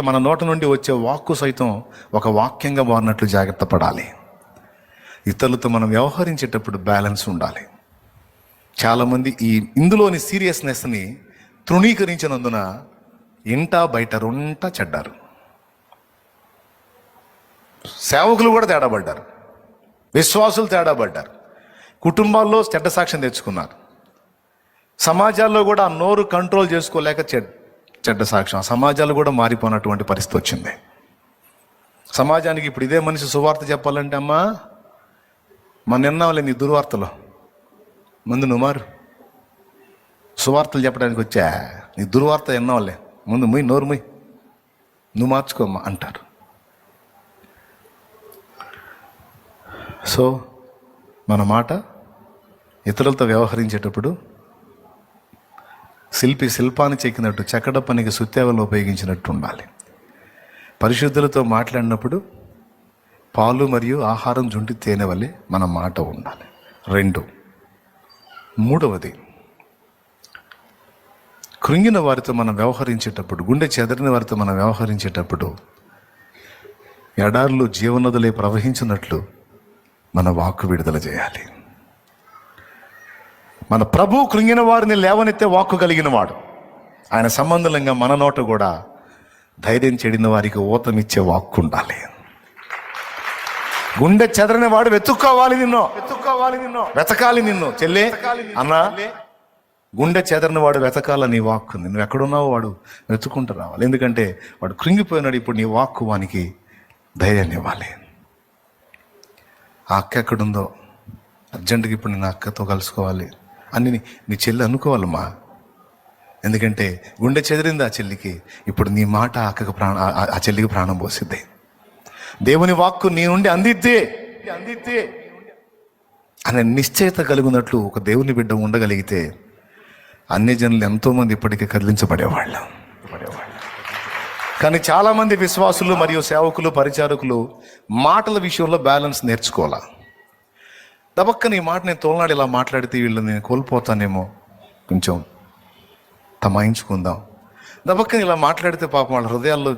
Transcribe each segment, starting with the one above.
మన నోట నుండి వచ్చే వాక్కు సైతం ఒక వాక్యంగా మారినట్లు జాగ్రత్త పడాలి. ఇతరులతో మనం వ్యవహరించేటప్పుడు బ్యాలెన్స్ ఉండాలి. చాలామంది ఈ ఇందులోని సీరియస్నెస్ని తృణీకరించినందున ఇంట బయట రొంట చెడ్డారు. సేవకులు కూడా తేడాపడ్డారు విశ్వాసులు తేడాపడ్డారు కుటుంబాల్లో చెడ్డ సాక్ష్యం తెచ్చుకున్నారు. సమాజాల్లో కూడా ఆ నోరు కంట్రోల్ చేసుకోలేక చెడ్ చెడ్డ సాక్ష్యం. సమాజాలు కూడా మారిపోయినటువంటి పరిస్థితి వచ్చింది. సమాజానికి ఇప్పుడు ఇదే మనిషి సువార్త చెప్పాలంటే అమ్మా మన నిన్నావులే నీ దుర్వార్తలో. ముందు నువ్వు మారు. సువార్తలు చెప్పడానికి వచ్చా నీ దుర్వార్త ఎన్నోలే ముందు ముయ్ నోరు ముయ్. నువ్వు మార్చుకోమ్మా అంటారు. సో మన మాట ఇతరులతో వ్యవహరించేటప్పుడు శిల్పి శిల్పాన్ని చెక్కినట్టు చెక్కడ పనికి సుత్తేవలు ఉపయోగించినట్టు ఉండాలి పరిశుద్ధులతో మాట్లాడినప్పుడు పాలు మరియు ఆహారం జుంటి తేనె వల్లే మన మాట ఉండాలి. రెండు. మూడవది. కృంగిన వారితో మనం వ్యవహరించేటప్పుడు గుండె చెదరిన వారితో మనం వ్యవహరించేటప్పుడు ఎడారులు జీవనదులే ప్రవహించినట్లు మన వాక్కు విడుదల చేయాలి. మన ప్రభు కృంగిన వారిని లేవనెత్తే వాక్కు కలిగిన వాడు ఆయన సంబంధంగా మన నోట కూడా ధైర్యం చెడిన వారికి ఊతమిచ్చే వాక్కు ఉండాలి. గుండె చెదరని వాడు వెతుక్కోవాలి నిన్ను. వెతుక్కోవాలి నిన్ను. వెతకాలి నిన్ను. చెల్లే అన్నా గుండె చెదరని వాడు వెతకాల నీ వాక్కు. నువ్వు ఎక్కడున్నావో వాడు వెతుకుంటూ రావాలి. ఎందుకంటే వాడు కృంగిపోయినాడు ఇప్పుడు నీ వాక్కు వానికి ధైర్యాన్ని ఇవ్వాలి. ఆ అక్క ఎక్కడుందో అర్జెంటుగా ఇప్పుడు నేను అక్కతో కలుసుకోవాలి. అని నీ- చెల్లి అనుకోవాలమ్మా. ఎందుకంటే గుండె చెదిరింది ఆ చెల్లికి. ఇప్పుడు నీ మాట ఆ అక్కకు ప్రాణ ఆ- చెల్లికి ప్రాణం పోసిద్ది. దేవుని వాక్కు నీ నుండి అందిద్దే. అందిద్దే. అనే నిశ్చయత కలిగినట్లు ఒక దేవుని బిడ్డ ఉండగలిగితే అన్ని జనులు ఎంతోమంది ఇప్పటికీ కదిలించబడేవాళ్ళు. కానీ చాలామంది విశ్వాసులు మరియు సేవకులు పరిచారకులు మాటల విషయంలో బ్యాలెన్స్ నేర్చుకోవాలా? దబక్కని ఈ మాట నేను తోలనాడు ఇలా మాట్లాడితే వీళ్ళు నేను కోల్పోతానేమో. కొంచెం తమాయించుకుందాం. దబక్కని ఇలా మాట్లాడితే పాపం వాళ్ళ హృదయాల్లో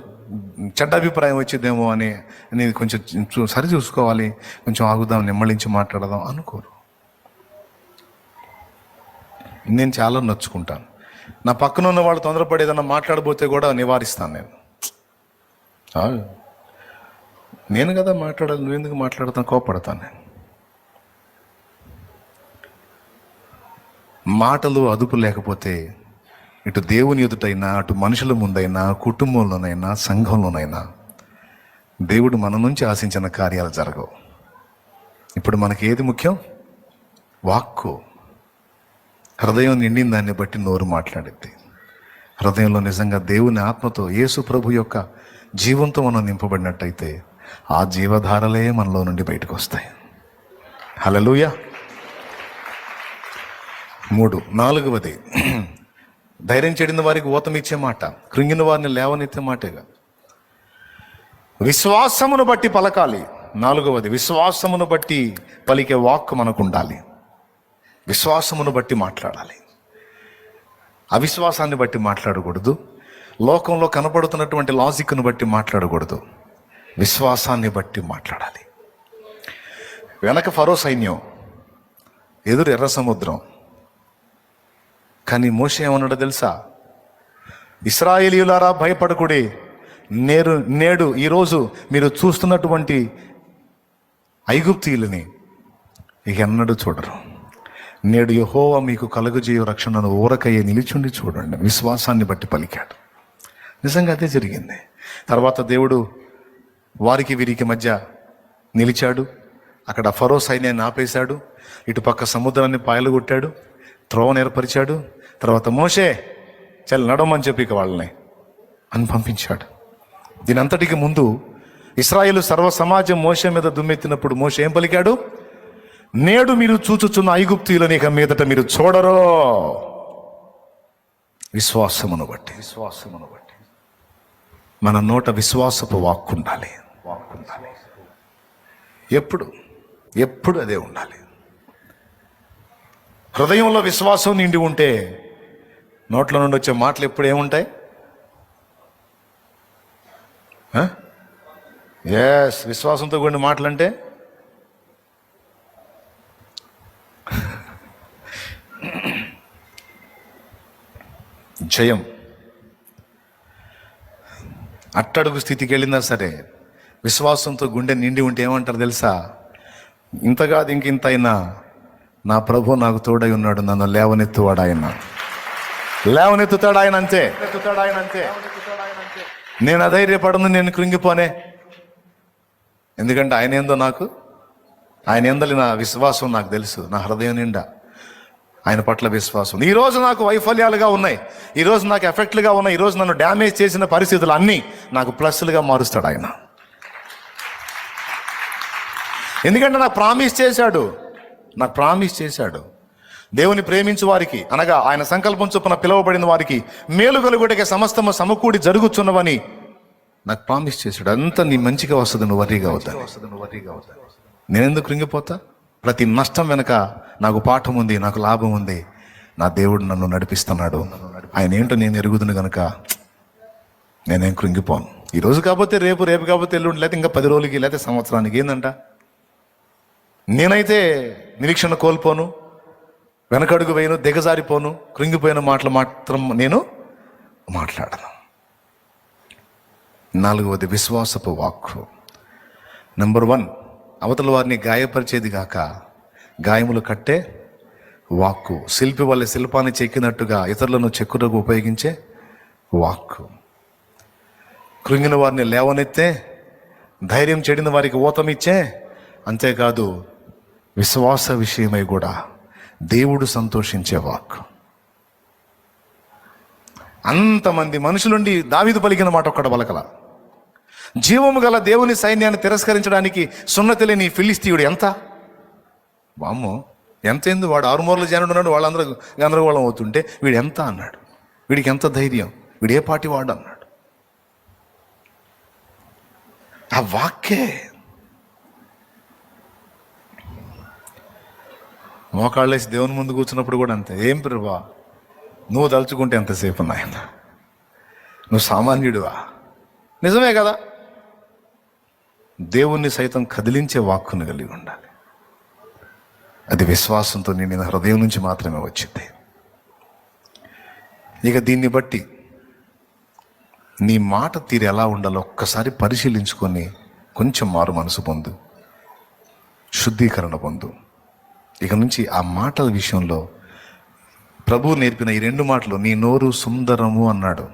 చెడ్డ అభిప్రాయం వచ్చేదేమో అని నేను కొంచెం సరి చూసుకోవాలి. కొంచెం ఆగుదాం నిమ్మళించి మాట్లాడదాం అనుకోరు. నేను చాలా నొచ్చుకుంటాను. నా పక్కన ఉన్న వాళ్ళు తొందరపడి ఏదన్నా మాట్లాడబోతే కూడా నివారిస్తాను నేను. నేను కదా మాట్లాడాలి నువ్వు ఎందుకు మాట్లాడతాను కోపడతాను నేను. మాటలు అదుపు లేకపోతే ఇటు దేవుని ఎదుటైనా అటు మనుషుల ముందైనా కుటుంబంలోనైనా సంఘంలోనైనా దేవుడు మన నుంచి ఆశించిన కార్యాలు జరగవు. ఇప్పుడు మనకి ఏది ముఖ్యం? వాక్కు. హృదయం నిండిన దాన్ని బట్టి నోరు మాట్లాడిద్ది. హృదయంలో నిజంగా దేవుని ఆత్మతో యేసు ప్రభు యొక్క జీవంతో మనం నింపబడినట్టయితే ఆ జీవధారలే మనలో నుండి బయటకు వస్తాయి. హలలుయా మూడు. నాలుగవది. ధైర్యం చెడిన వారికి ఊతమిచ్చే మాట కృంగిన వారిని లేవనెత్తే మాటగా. విశ్వాసమును బట్టి పలకాలి. నాలుగవది విశ్వాసమును బట్టి పలికే వాక్ మనకు ఉండాలి విశ్వాసమును బట్టి మాట్లాడాలి. అవిశ్వాసాన్ని బట్టి మాట్లాడకూడదు. లోకంలో కనపడుతున్నటువంటి లాజిక్ను బట్టి మాట్లాడకూడదు. విశ్వాసాన్ని బట్టి మాట్లాడాలి. వెనక ఫరో సైన్యం ఎదురు ఎర్ర సముద్రం. కానీ మోస ఏమన్నాడో తెలుసా? ఇస్రాయేలీయులారా భయపడకుడి. నేరు నేడు ఈరోజు మీరు చూస్తున్నటువంటి ఐగుప్తీయులని. ఇక ఎన్నడూ చూడరు. నేడు యహోవా మీకు కలుగజేయు రక్షణను ఊరకయ్యే నిలిచుండి చూడండి. విశ్వాసాన్ని బట్టి పలికాడు. నిజంగా అదే జరిగింది. తర్వాత దేవుడు వారికి వీరికి మధ్య నిలిచాడు. అక్కడ ఫరో సైన్యాన్ని ఆపేశాడు. ఇటు పక్క సముద్రాన్ని పాయలుగొట్టాడు త్రోవను ఏర్పరిచాడు తర్వాత మోషే చల్ నడవమని చెప్పి ఇక వాళ్ళని అని పంపించాడు. దీని అంతటికి ముందు ఇస్రాయేలు సర్వ సమాజం మోషే మీద దుమ్మెత్తినప్పుడు మోషే ఏం పలికాడు? నేడు మీరు చూచుచున్న ఐగుప్తీయులని ఇక మీదట మీరు చూడరో. విశ్వాసమును బట్టి. విశ్వాసమును బట్టి. మన నోట విశ్వాసపు వాక్కు ఉండాలి. వాక్కు ఉండాలి. ఎప్పుడు? ఎప్పుడు అదే ఉండాలి. హృదయంలో విశ్వాసం నిండి ఉంటే నోట్ల నుండి వచ్చే మాటలు ఎప్పుడు ఏముంటాయి? ఎస్ విశ్వాసంతో కూడిన అంటే జయం. అట్టడుగు స్థితికి వెళ్ళినా సరే విశ్వాసంతో గుండె నిండి ఉంటే ఏమంటారు తెలుసా? ఇంతగా ఇంకింత అయినా నా ప్రభు నాకు తోడై ఉన్నాడు నన్ను లేవనెత్తువాడు ఆయన లేవనెత్తుతాడు ఆయన అంతే ఆయన అంతే నేను అధైర్యపడను నేను కృంగిపోనే. ఎందుకంటే ఆయన ఏందో నాకు ఆయన ఎందలి నా విశ్వాసం నాకు తెలుసు నా హృదయం నిండా. ఆయన పట్ల విశ్వాసం. ఈ రోజు నాకు వైఫల్యాలుగా ఉన్నాయి ఈ రోజు నాకు ఎఫెక్ట్లుగా ఉన్నాయి ఈ రోజు నన్ను డ్యామేజ్ చేసిన పరిస్థితులు అన్నీ నాకు ప్లస్లుగా మారుస్తాడు ఆయన ఎందుకంటే నాకు ప్రామిస్ చేశాడు. నాకు ప్రామిస్ చేశాడు. దేవుని ప్రేమించు వారికి అనగా ఆయన సంకల్పం చొప్పున పిలువబడిన వారికి మేలు కలుగుటకే సమస్తము సమకూడి జరుగుతున్నవని నాకు ప్రామిస్ చేశాడు. అంతా నీ మంచిగా వస్తుంది నువ్వు వరిగా అవుతా నేను ఎందుకు కృంగిపోతా? ప్రతి నష్టం వెనక నాకు పాఠం ఉంది నాకు లాభం ఉంది. నా దేవుడు నన్ను నడిపిస్తున్నాడు. ఆయన ఏంటో నేను ఎరుగుదును గనుక నేనేం కృంగిపోను. ఈ రోజు కాకపోతే రేపు రేపు కాకపోతే ఎల్లుండి లేకపోతే ఇంకా పది రోజులకి లేకపోతే సంవత్సరానికి ఏందంట? నేనైతే నిరీక్షణ కోల్పోను వెనకడుగు వేయను దిగజారిపోను కృంగిపోయిన మాటలు మాత్రం నేను మాట్లాడను. నాలుగవది విశ్వాసపు వాక్కు. నెంబర్ వన్ అవతల వారిని గాయపరిచేది గాక గాయములు కట్టే వాక్కు. శిల్పి వాళ్ళ శిల్పాన్ని చెక్కినట్టుగా ఇతరులను చెక్కుటకు ఉపయోగించే వాక్కు. కృంగిన వారిని లేవనెత్తే ధైర్యం చెడిన వారికి ఊతమిచ్చే అంతేకాదు విశ్వాస విషయమై కూడా దేవుడు సంతోషించే వాక్ అంతమంది మనుషులుండి దావిదు పలికిన మాట ఒక్కడ పలకల. జీవము గల దేవుని సైన్యాన్ని తిరస్కరించడానికి సున్నతి లేని ఫిలిస్తీయుడు ఎంత? వామ్మో ఎంత ఎందు వాడు ఆరుమూరలు జనుడు ఉన్నాడు వాళ్ళందరూ గందరగోళం అవుతుంటే వీడు ఎంత అన్నాడు. వీడికి ఎంత ధైర్యం? వీడు ఏ పాటి వాడు అన్నాడు. ఆ వాక్యే మోకాళ్ళేసి దేవుని ముందు కూర్చున్నప్పుడు కూడా అంతే. ఏం ప్రభా? నువ్వు తలుచుకుంటే ఎంతసేపు నాయన? నువ్వు సామాన్యుడివా? నిజమే కదా? దేవుణ్ణి సైతం కదిలించే వాక్కును కలిగి ఉండాలి. అది విశ్వాసంతో నిండిన హృదయం నుంచి మాత్రమే వచ్చింది. ఇక దీన్ని బట్టి నీ మాట తీరు ఎలా ఉండాలో ఒక్కసారి పరిశీలించుకొని కొంచెం మారు మనసు పొందు శుద్ధీకరణ పొందు. ఇక నుంచి ఆ మాటల విషయంలో ప్రభు నేర్పిన ఈ రెండు మాటలు నీ నోరు సుందరము అన్నాడు.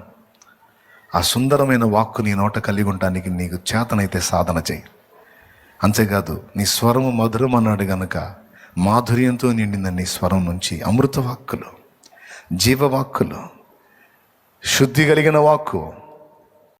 ఆ సుందరమైన వాక్కు నీ నోట కలిగి ఉండటానికి నీకు చేతనైతే సాధన చేయి. అంతేకాదు నీ స్వరము మధురం అన్నాడు గనక మాధుర్యంతో నిండిన నీ స్వరం నుంచి అమృత వాక్కులు జీవవాక్కులు శుద్ధి కలిగిన వాక్కు